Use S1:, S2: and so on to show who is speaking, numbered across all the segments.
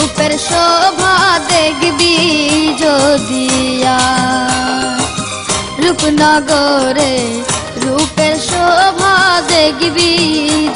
S1: রূপের শোভা দেখবি যদিয়া রূপনগরে রূপের শোভা দেখবি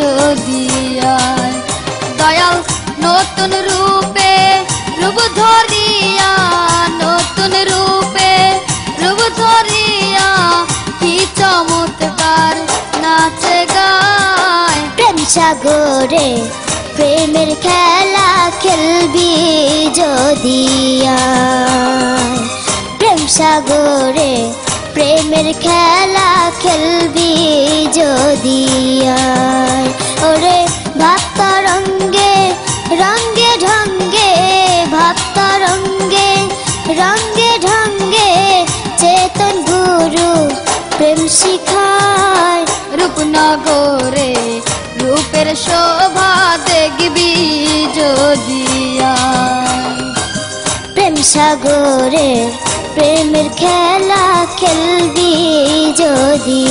S1: যদিয়া দয়াল নতুন রূপে রূপ ধরিয়া, নতুন রূপে রূপ ধরিয়া কি চমৎকার নাচে গায়।
S2: প্রেম সাগরে প্রেমের খেলা খেলবি যদি আয়। প্রেম সাগরে, প্রেমের খেলা খেলবি যদি আয়। ওরে ভাবতা রঙ্গে রঙ্গে ঢঙ্গে, ভাবতা রঙ্গে রঙ্গে ঢঙ্গে চেতন গুরু প্রেম শিখায়
S1: রূপনগরে রূপের শোভা দেখবি যদিয়া
S2: প্রেম সাগরে প্রেমের খেলা খেলবি যদি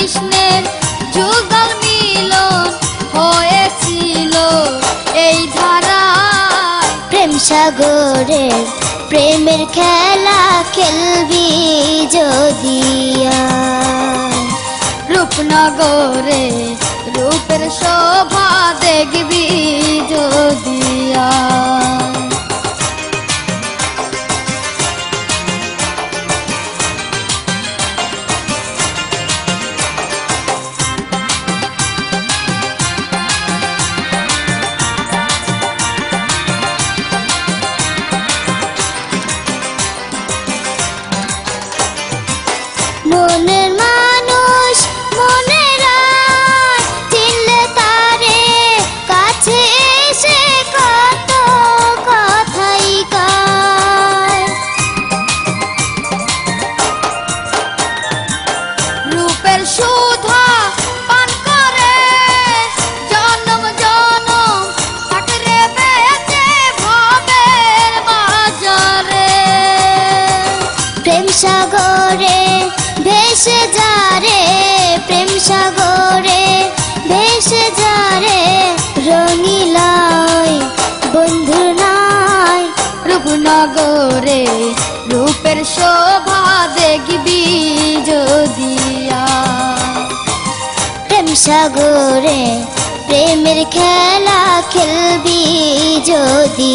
S1: কৃষ্ণের যুগল মিলন হয়েছিল এই ধারায়
S2: প্রেম সাগরের প্রেমের খেলা খেলবি যদি।
S1: রূপনগরে রূপের শোভা দেখবি যদিয়া
S2: সাগরে ভেসে যারে প্রেম সাগরে ভেসে যারে রঙিলায় বন্ধু নাই,
S1: রূপনগরে রূপের শোভা দেখবি যদিয়া
S2: প্রেম সাগরে প্রেমের খেলা খেলবি যদি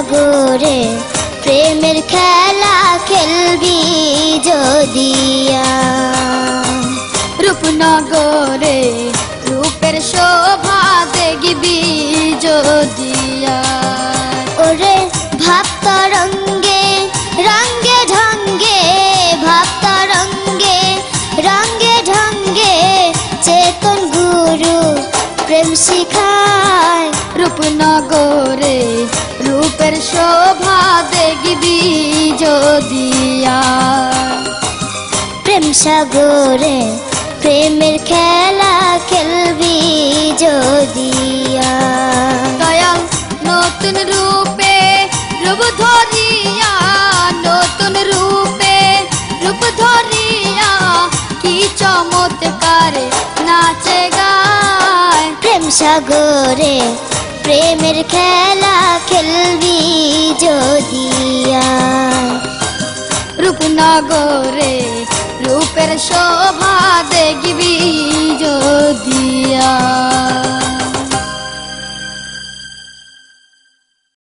S2: সাগরে প্রেমের খেলা খেলবি।
S1: শোভা দেখবি যদিয়া
S2: প্রেম সাগরে প্রেমের খেলা খেলবি যদিয়া
S1: দয়াল, নতুন রূপে রূপ ধরিয়া, নতুন রূপে রূপ ধরিয়া কি চমৎকার নাচে গায়।
S2: প্রেম সাগরে প্রেমের খেলা খেলবি যদিয়া
S1: রূপনগরে রূপের শোভা দেখবি যদিয়া